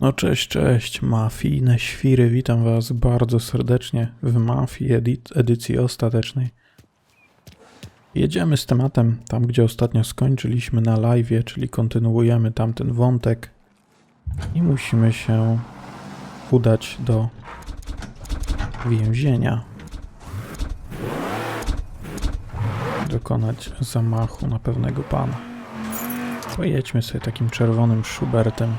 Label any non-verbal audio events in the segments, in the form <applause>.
No cześć, cześć, mafijne świry, witam was bardzo serdecznie w Mafii edi edycji ostatecznej. Jedziemy z tematem tam, gdzie ostatnio skończyliśmy na live, czyli kontynuujemy tamten wątek i musimy się udać do więzienia. Dokonać zamachu na pewnego pana. Pojedźmy sobie takim czerwonym szubertem.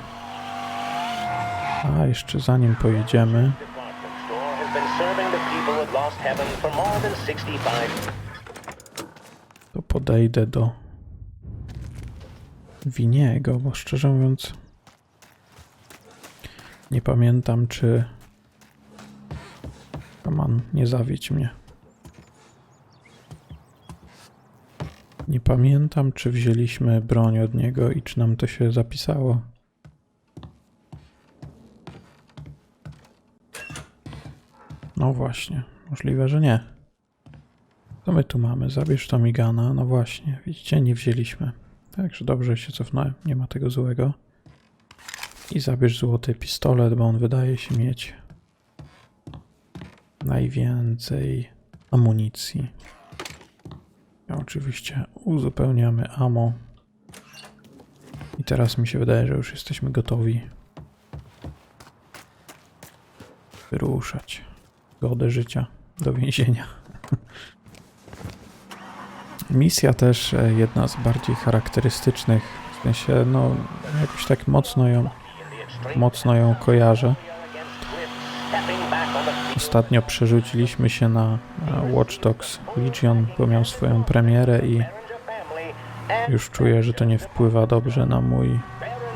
A jeszcze zanim pojedziemy, department store has been serving the people at Lost Heaven for more than 65 to podejdę do Winiego, bo szczerze mówiąc nie pamiętam, czy Roman, nie zawiedź mnie. Nie pamiętam, czy wzięliśmy broń od niego i czy nam to się zapisało. No właśnie, możliwe, że nie. Co my tu mamy? Zabierz to migana. No właśnie, widzicie, nie wzięliśmy. Także dobrze się cofnąłem, nie ma tego złego. I zabierz złoty pistolet, bo on wydaje się mieć najwięcej amunicji. I oczywiście uzupełniamy ammo. I teraz mi się wydaje, że już jesteśmy gotowi wyruszać. Godę życia do więzienia. <laughs> Misja też e, jedna z bardziej charakterystycznych, w sensie no jakoś tak mocno ją, mocno ją kojarzę. stepping back on the field. Ostatnio przerzuciliśmy się na Watch Dogs Legion, bo miał swoją premierę i już czuję, że to nie wpływa dobrze na mój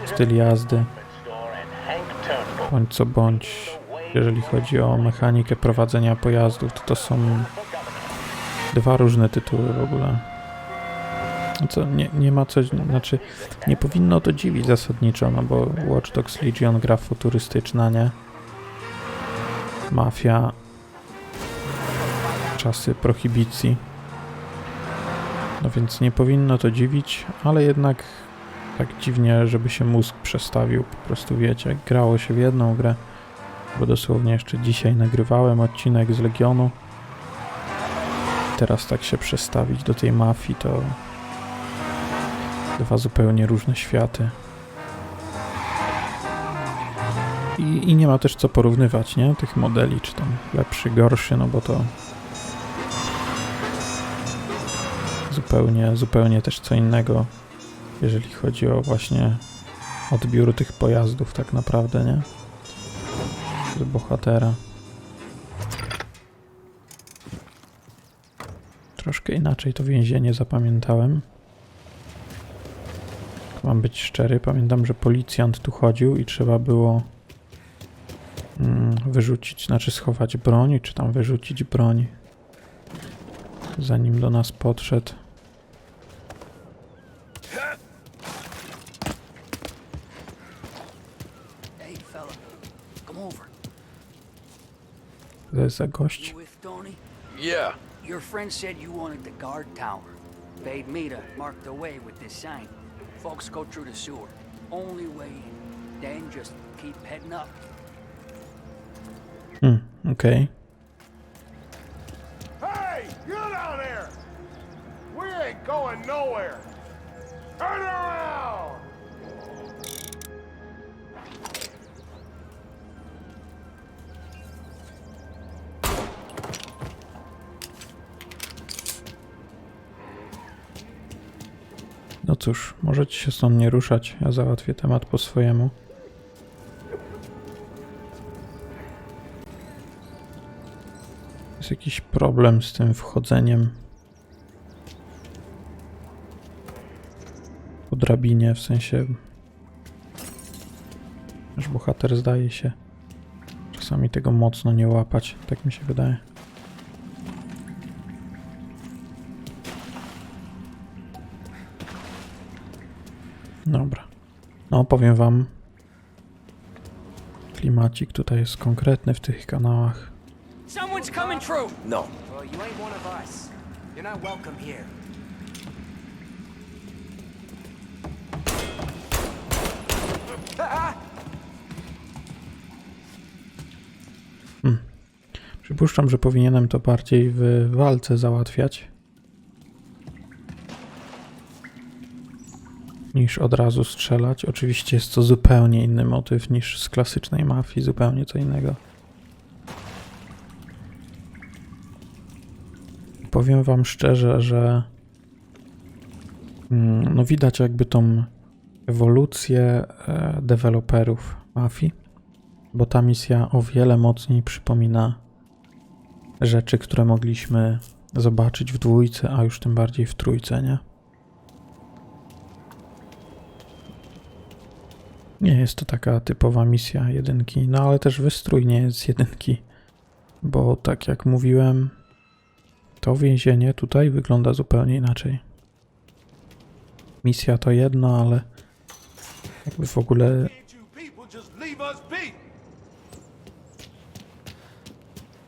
styl jazdy. Bądź co bądź, jeżeli chodzi o mechanikę prowadzenia pojazdów, to to są dwa różne tytuły w ogóle. No Co, nie, nie ma coś, znaczy nie powinno to dziwić zasadniczo, no bo Watch Dogs Legion gra futurystyczna, nie? Mafia, czasy prohibicji. No więc nie powinno to dziwić, ale jednak tak dziwnie, żeby się mózg przestawił, po prostu wiecie, grało się w jedną grę, bo dosłownie jeszcze dzisiaj nagrywałem odcinek z Legionu. Teraz tak się przestawić do tej mafii to dwa zupełnie różne światy. I, I nie ma też co porównywać, nie? Tych modeli, czy tam lepszy, gorszy, no bo to zupełnie, zupełnie też co innego, jeżeli chodzi o właśnie odbiór tych pojazdów tak naprawdę, nie? Z bohatera. Troszkę inaczej to więzienie zapamiętałem. Mam być szczery, pamiętam, że policjant tu chodził i trzeba było wyrzucić, znaczy schować broń, czy tam wyrzucić broń, zanim do nas podszedł. To jest za gość. Yeah. Your friend said you wanted the guard tower. Paid me to mark the way with this sign. Folks go through the sewer. Only way in. Then just keep heading up. Hmm, okej. Hey, you down there! We ain't going nowhere! Turn around! No cóż, możecie się stąd nie ruszać, ja załatwię temat po swojemu. Jest jakiś problem z tym wchodzeniem po drabinie, w sensie nasz bohater zdaje się czasami tego mocno nie łapać, tak mi się wydaje. Dobra. No, powiem wam. Klimacik tutaj jest konkretny w tych kanałach. Someone's coming through! No. Well, you ain't one of us. You're not welcome here. Przypuszczam, że powinienem to bardziej w walce załatwiać. Niż od razu strzelać. Oczywiście jest to zupełnie inny motyw niż z klasycznej mafii, zupełnie co innego. Powiem wam szczerze, że mm, no widać jakby tą ewolucję e, deweloperów mafii, bo ta misja o wiele mocniej przypomina rzeczy, które mogliśmy zobaczyć w dwójce, a już tym bardziej w trójce, nie? Nie jest to taka typowa misja jedynki, no ale też wystrój nie jest z jedynki, bo tak jak mówiłem, to więzienie tutaj wygląda zupełnie inaczej. Misja to jedno, ale jakby w ogóle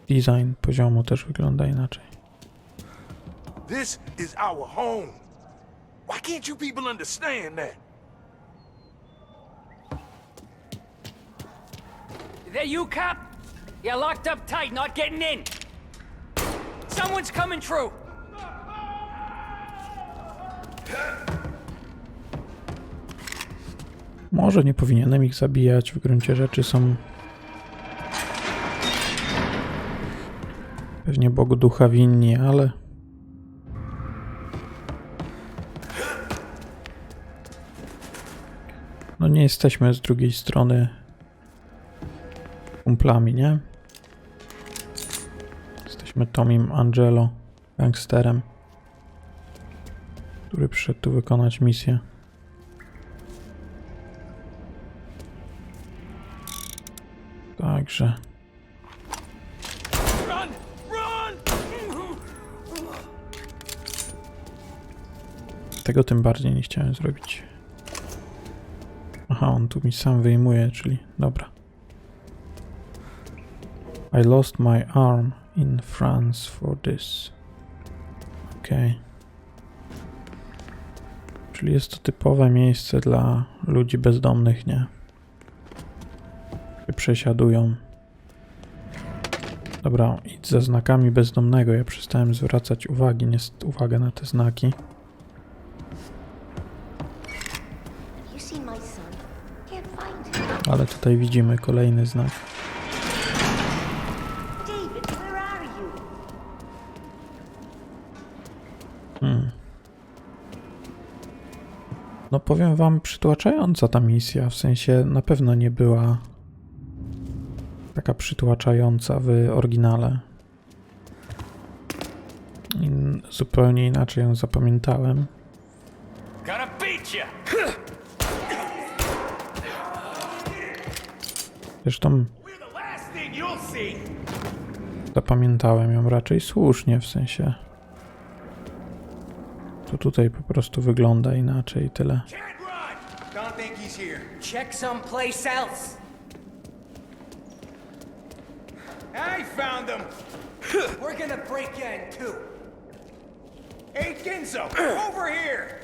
design poziomu też wygląda inaczej. This is our home. Why can't you people understand that? That you, cop? You're locked up tight, not getting in. Someone's coming through. Może nie powinienem ich zabijać, w gruncie rzeczy są pewnie Bogu ducha winni, ale no nie jesteśmy z drugiej strony kumplami, nie? Jesteśmy Tomim Angelo, gangsterem, który przyszedł tu wykonać misję. Także. Tego tym bardziej nie chciałem zrobić. Aha, on tu mi sam wyjmuje, czyli dobra. I lost my arm in France for this. Okej. Czyli jest to typowe miejsce dla ludzi bezdomnych, nie? Się przesiadują. Dobra, idź za znakami bezdomnego. Ja przestałem zwracać uwagi, niest- uwagę na te znaki. Ale tutaj widzimy kolejny znak. David, where are you? No powiem wam, przytłaczająca ta misja, w sensie na pewno nie była taka przytłaczająca w oryginale. In, zupełnie inaczej ją zapamiętałem. Zresztą zapamiętałem ją raczej słusznie, w sensie to tutaj po prostu wygląda inaczej tyle. I found them. We're gonna break in two. Hey, Ginzo, over here.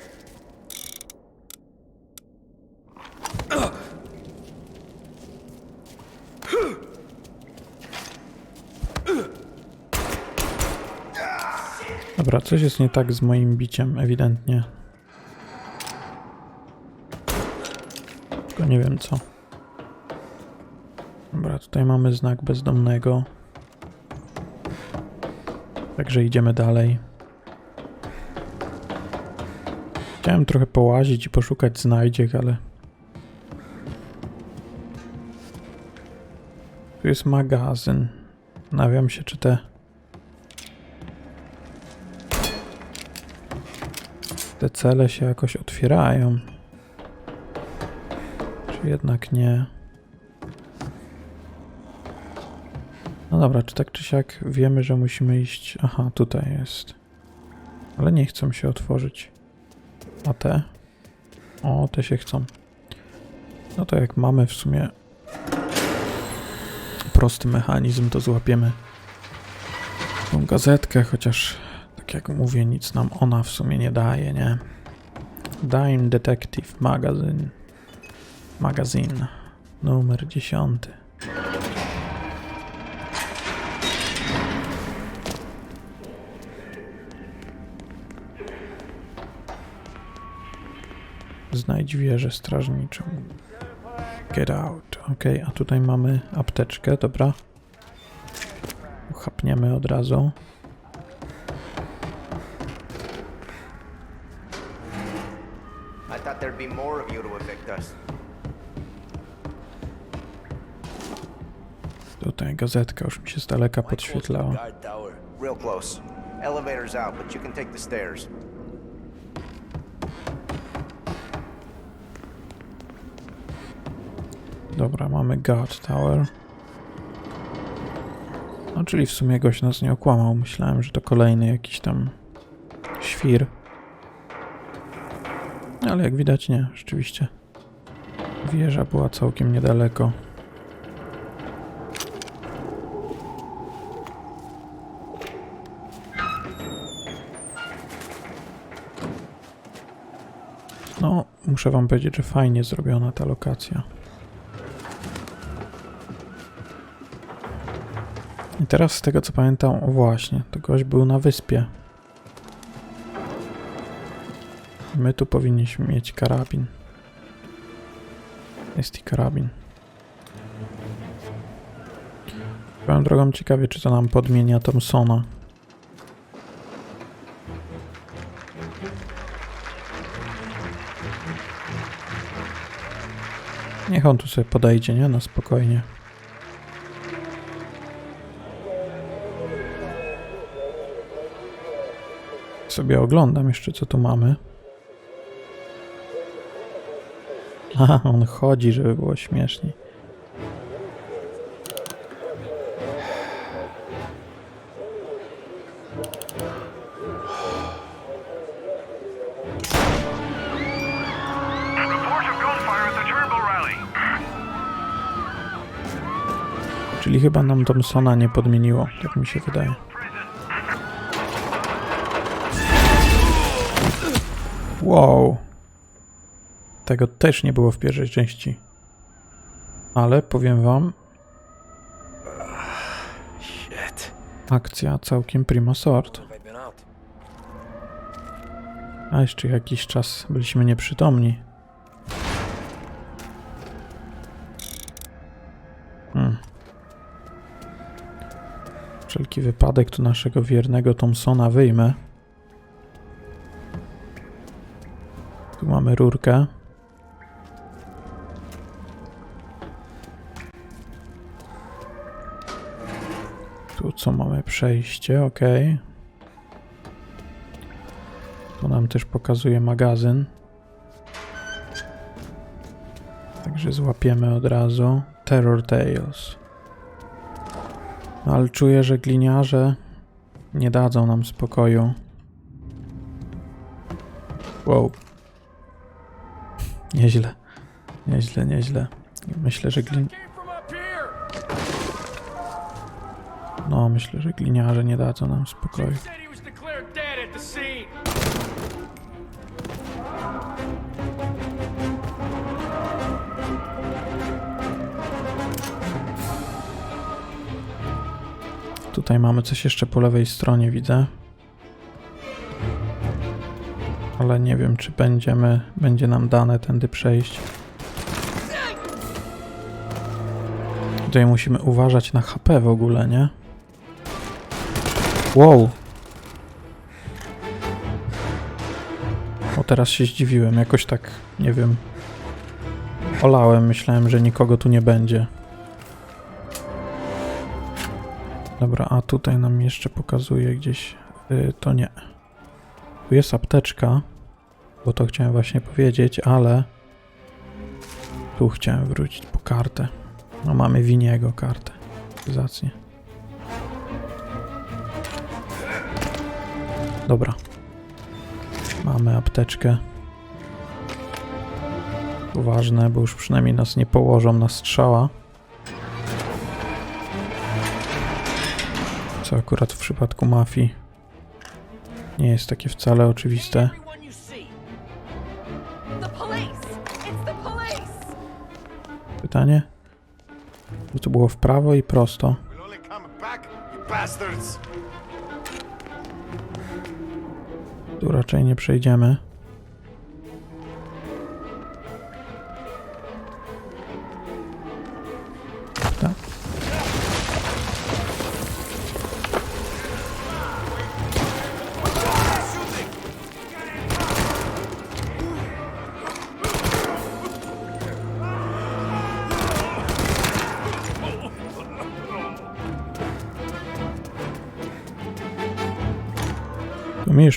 Dobra, coś jest nie tak z moim biciem, ewidentnie. Tylko nie wiem co. Dobra, tutaj mamy znak bezdomnego. Także idziemy dalej. Chciałem trochę połazić i poszukać znajdziek, ale... Tu jest magazyn. Nawiam się, czy te... cele się jakoś otwierają. Czy jednak nie? No dobra, czy tak czy siak wiemy, że musimy iść... Aha, tutaj jest. Ale nie chcą się otworzyć. A te? O, te się chcą. No to jak mamy w sumie prosty mechanizm, to złapiemy tą gazetkę, chociaż tak jak mówię, nic nam ona w sumie nie daje, nie? Dime Detective Magazine. Magazyn numer 10. Znajdź wieżę strażniczą. Get out. Ok, a tutaj mamy apteczkę, dobra. Chapniemy od razu. Be more of you to evict us. Tutaj gazetka już mi się z daleka podświetlała. Real close. Elevator's out, but you can take the stairs. Dobra, mamy Guard Tower. No, czyli w sumie gość nas nie okłamał. Myślałem, że to kolejny jakiś tam świr. Ale jak widać nie, rzeczywiście. Wieża była całkiem niedaleko. No, muszę wam powiedzieć, że fajnie zrobiona ta lokacja. I teraz z tego co pamiętam, o właśnie, to gość był na wyspie. My tu powinniśmy mieć karabin. Jest i karabin. Swoją drogą ciekawie, czy to nam podmienia Thompsona. Niech on tu sobie podejdzie, nie? Na spokojnie. Sobie oglądam jeszcze, co tu mamy. Aha, <laughs> on chodzi, żeby było śmieszniej. Czyli chyba nam Thompsona nie podmieniło, tak mi się wydaje. Wow. Tego też nie było w pierwszej części. Ale powiem wam, akcja całkiem prima sort. A jeszcze jakiś czas byliśmy nieprzytomni. Hmm. Wszelki wypadek tu naszego wiernego Thompsona wyjmę. Tu mamy rurkę. Mamy? Przejście, ok. Tu nam też pokazuje magazyn. Także złapiemy od razu. Terror Tales. No, ale czuję, że gliniarze nie dadzą nam spokoju. Wow. <laughs> Nieźle. Nieźle, nieźle. Myślę, że glin... Myślę, że gliniarze nie dadzą nam spokoju. Tutaj mamy coś jeszcze po lewej stronie, widzę. Ale nie wiem, czy będziemy, będzie nam dane tędy przejść. Tutaj musimy uważać na HP w ogóle, nie? Wow! O, teraz się zdziwiłem. Jakoś tak, nie wiem. Olałem, myślałem, że nikogo tu nie będzie. Dobra, a tutaj nam jeszcze pokazuje gdzieś. y, to nie. Tu jest apteczka, bo to chciałem właśnie powiedzieć, ale tu chciałem wrócić po kartę. No mamy Winiego kartę. Zacnie. Dobra. Mamy apteczkę. Ważne, bo już przynajmniej nas nie położą na strzała. Co akurat w przypadku mafii nie jest takie wcale oczywiste. Pytanie. Bo to było w prawo i prosto. Tu raczej nie przejdziemy.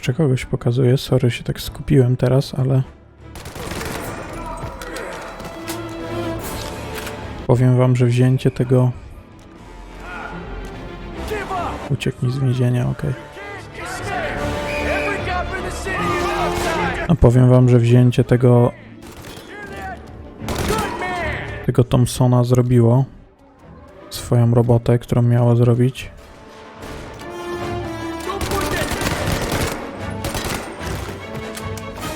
Jeszcze kogoś pokazuje. Sorry, się tak skupiłem teraz, ale. Powiem wam, że wzięcie tego. Ucieknij z więzienia, outside! No powiem wam, że wzięcie tego. Tego Thompsona zrobiło swoją robotę, którą miało zrobić.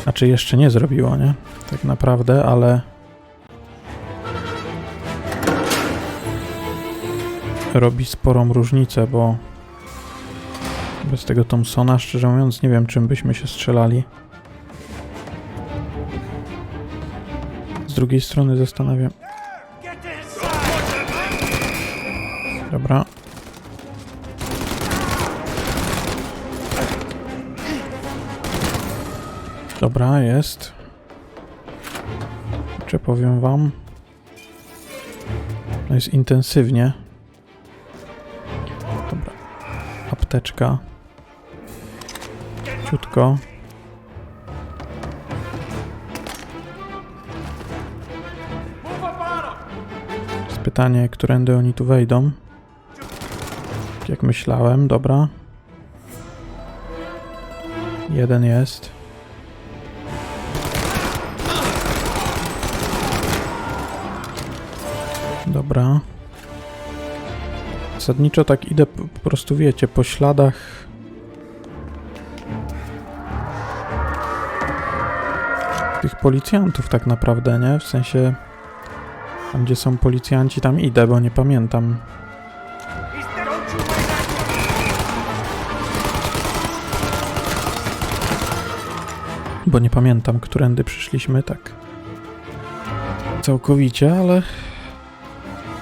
Znaczy jeszcze nie zrobiło, nie? Tak naprawdę, ale robi sporą różnicę, bo bez tego Thompsona, szczerze mówiąc, nie wiem czym byśmy się strzelali. Z drugiej strony zastanawiam. Dobra. Dobra, jest. Czy powiem wam? No jest intensywnie. Dobra. Apteczka. Ciutko. Jest pytanie, którędy oni tu wejdą. Jak myślałem, dobra. Jeden jest. Dobra. Zasadniczo tak idę po, prostu, wiecie, po śladach. Tych policjantów tak naprawdę, nie? W sensie... Tam gdzie są policjanci, tam idę, bo nie pamiętam. Bo nie pamiętam, którędy przyszliśmy, tak. Całkowicie, ale.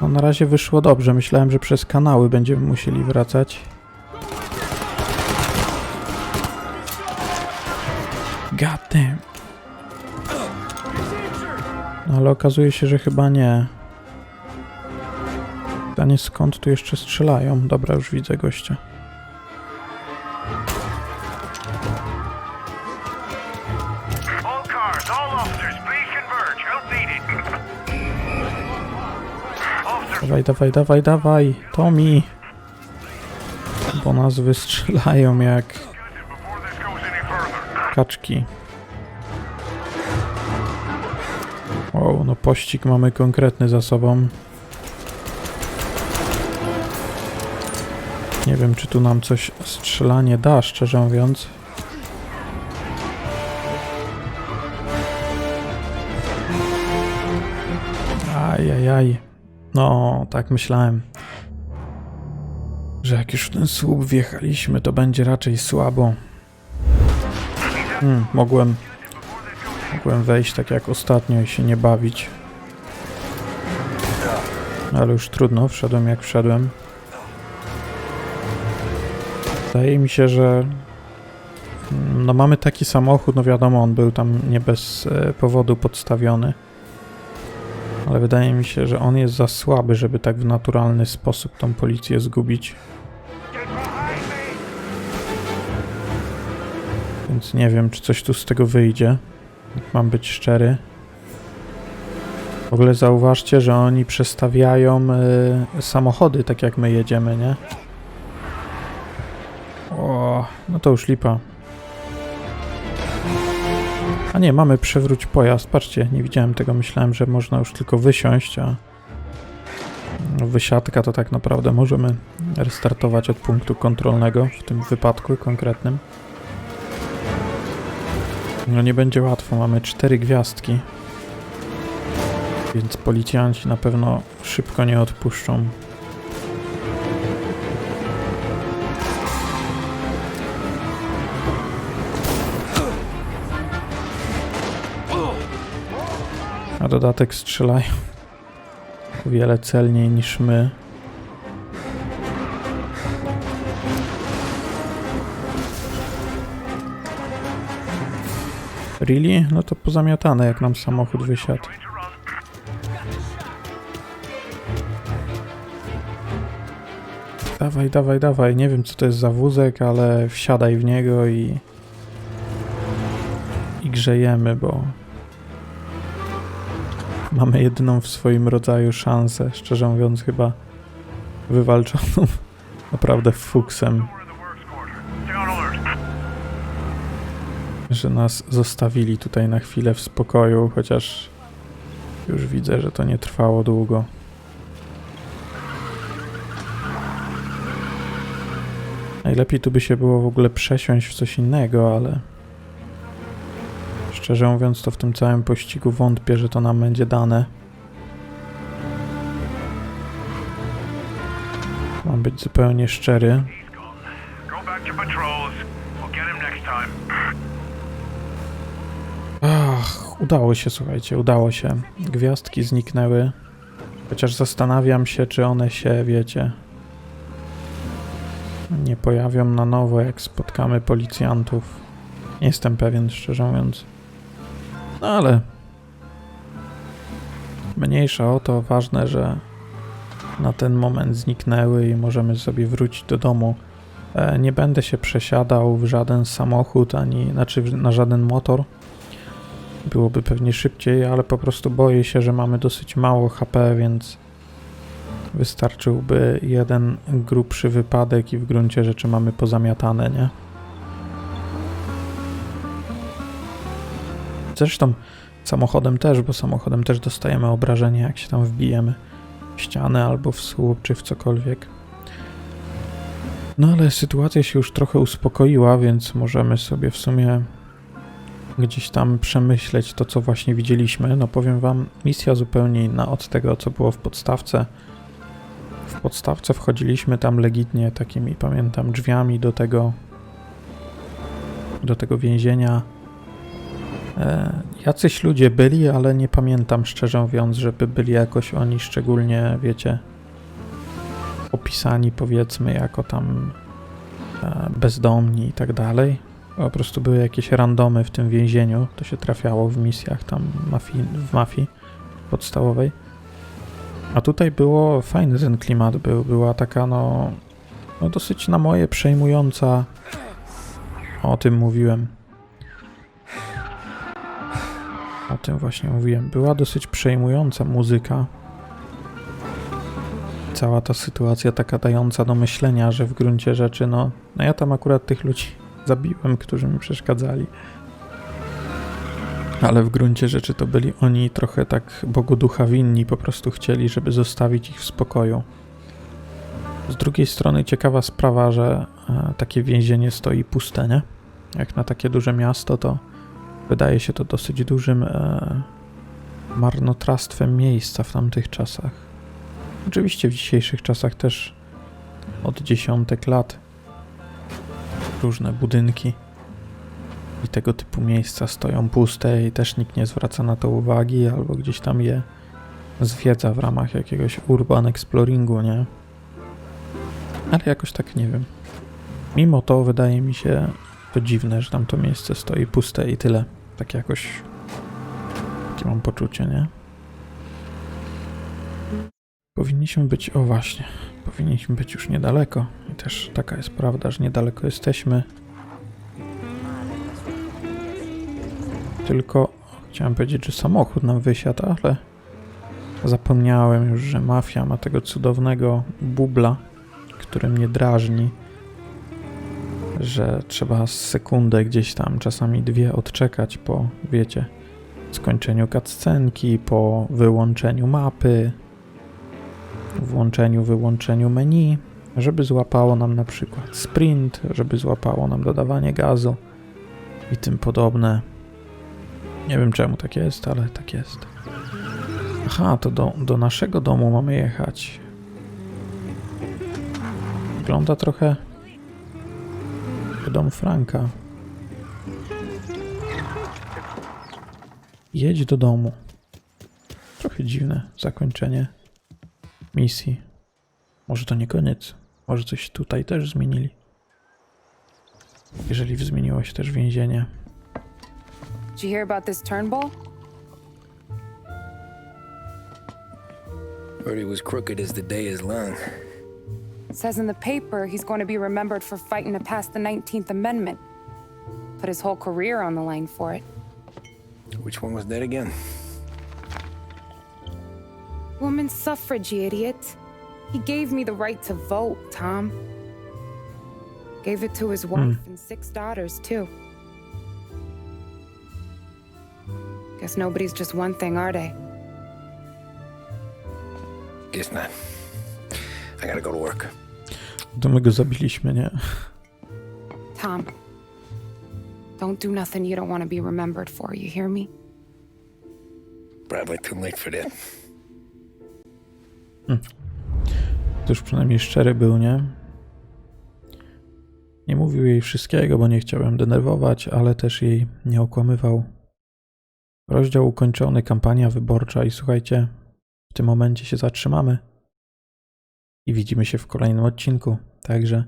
No na razie wyszło dobrze. Myślałem, że przez kanały będziemy musieli wracać. God damn. No ale okazuje się, że chyba nie. Pytanie skąd tu jeszcze strzelają. Dobra, już widzę gościa. Dawaj, dawaj, dawaj, dawaj. Tommy. Bo nas wystrzelają jak kaczki. Wow, no pościg mamy konkretny za sobą. Nie wiem, czy tu nam coś strzelanie da, szczerze mówiąc. Ajajaj. No, tak myślałem. Że jak już w ten słup wjechaliśmy, to będzie raczej słabo. Hmm, mogłem... Mogłem wejść tak jak ostatnio i się nie bawić. Ale już trudno, wszedłem jak wszedłem. Wydaje mi się, że mm, no mamy taki samochód, no wiadomo, on był tam nie bez e, powodu podstawiony. Ale wydaje mi się, że on jest za słaby, żeby tak w naturalny sposób tą policję zgubić. Więc nie wiem, czy coś tu z tego wyjdzie. Mam być szczery. W ogóle zauważcie, że oni przestawiają y, samochody, tak jak my jedziemy, nie? O, no to już lipa. A nie, mamy przewróć pojazd. Patrzcie, nie widziałem tego. Myślałem, że można już tylko wysiąść, a wysiadka to tak naprawdę możemy restartować od punktu kontrolnego w tym wypadku konkretnym. No nie będzie łatwo, mamy cztery gwiazdki. Więc policjanci na pewno szybko nie odpuszczą. Na dodatek strzelają o wiele celniej niż my. Really? No to pozamiatane, jak nam samochód wysiadł. Dawaj, dawaj, dawaj. Nie wiem, co to jest za wózek, ale wsiadaj w niego i... I grzejemy, bo... Mamy jedyną w swoim rodzaju szansę, szczerze mówiąc, chyba wywalczoną <laughs> naprawdę fuksem, że nas zostawili tutaj na chwilę w spokoju, chociaż już widzę, że to nie trwało długo. Najlepiej tu by się było w ogóle przesiąść w coś innego, ale szczerze mówiąc, to w tym całym pościgu wątpię, że to nam będzie dane. Mam być zupełnie szczery. Ach, udało się, słuchajcie, udało się. Gwiazdki zniknęły. Chociaż zastanawiam się, czy one się, wiecie, nie pojawią na nowo, jak spotkamy policjantów. Nie jestem pewien, szczerze mówiąc. No ale. Mniejsza o to, ważne, że na ten moment zniknęły i możemy sobie wrócić do domu. E, nie będę się przesiadał w żaden samochód, ani znaczy na żaden motor. Byłoby pewnie szybciej, ale po prostu boję się, że mamy dosyć mało HP, więc wystarczyłby jeden grubszy wypadek i w gruncie rzeczy mamy pozamiatane, nie? Zresztą samochodem też, bo samochodem też dostajemy obrażenia, jak się tam wbijemy w ścianę albo w słup, czy w cokolwiek. No ale sytuacja się już trochę uspokoiła, więc możemy sobie w sumie gdzieś tam przemyśleć to, co właśnie widzieliśmy. No powiem wam, misja zupełnie inna od tego, co było w podstawce. W podstawce wchodziliśmy tam legitnie takimi, pamiętam, drzwiami do tego do tego więzienia. E, jacyś ludzie byli, ale nie pamiętam szczerze mówiąc, żeby byli jakoś oni szczególnie, wiecie, opisani powiedzmy jako tam e, bezdomni i tak dalej. Po prostu były jakieś randomy w tym więzieniu. To się trafiało w misjach tam mafii, w mafii podstawowej. A tutaj było fajny ten klimat był. Była taka no, no dosyć na moje przejmująca. O tym mówiłem. O tym właśnie mówiłem. Była dosyć przejmująca muzyka. Cała ta sytuacja taka dająca do myślenia, że w gruncie rzeczy, no, no ja tam akurat tych ludzi zabiłem, którzy mi przeszkadzali. Ale w gruncie rzeczy to byli oni trochę tak Bogu ducha winni, po prostu chcieli, żeby zostawić ich w spokoju. Z drugiej strony ciekawa sprawa, że e, takie więzienie stoi puste, nie? Jak na takie duże miasto, to wydaje się to dosyć dużym e, marnotrawstwem miejsca w tamtych czasach. Oczywiście w dzisiejszych czasach też od dziesiątek lat różne budynki i tego typu miejsca stoją puste i też nikt nie zwraca na to uwagi albo gdzieś tam je zwiedza w ramach jakiegoś urban exploringu, nie? Ale jakoś tak nie wiem. Mimo to wydaje mi się to dziwne, że tam to miejsce stoi puste i tyle. Tak jakoś takie mam poczucie, nie? Powinniśmy być, o właśnie, powinniśmy być już niedaleko. I też taka jest prawda, że niedaleko jesteśmy. Tylko chciałem powiedzieć, że samochód nam wysiadł, ale zapomniałem już, że mafia ma tego cudownego bubla, który mnie drażni. Że trzeba sekundę gdzieś tam, czasami dwie odczekać po, wiecie, skończeniu cutscenki, po wyłączeniu mapy, włączeniu, wyłączeniu menu, żeby złapało nam na przykład sprint, żeby złapało nam dodawanie gazu i tym podobne. Nie wiem czemu tak jest, ale tak jest. Aha, to do, do naszego domu mamy jechać. Wygląda trochę jak dom Franka. Jedź do domu. Trochę dziwne zakończenie misji. Może to nie koniec. Może coś tutaj też zmienili. Jeżeli zmieniło się też więzienie. Did you hear about this Turnbull? Heard he was crooked as the day is long. It says in the paper he's going to be remembered for fighting to pass the 19th Amendment. Put his whole career on the line for it. Which one was that again? Woman suffrage, you idiot. He gave me the right to vote, Tom. Gave it to his hmm. wife and six daughters, too. Guess nobody's just one thing, are they? Guess not. I gotta go to work. To my go zabiliśmy, nie? Tom, don't do nothing you don't want to be remembered for, you hear me? Probably too late for that. To już przynajmniej szczery był, nie? Nie mówił jej wszystkiego, bo nie chciał ją denerwować, ale też jej nie okłamywał. Rozdział ukończony, kampania wyborcza i słuchajcie, w tym momencie się zatrzymamy i widzimy się w kolejnym odcinku. Także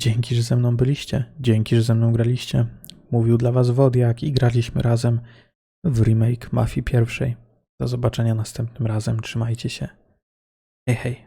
dzięki, że ze mną byliście, dzięki, że ze mną graliście. Mówił dla was Wodiak i graliśmy razem w remake Mafii pierwszej. Do zobaczenia następnym razem, trzymajcie się. Hej, hej.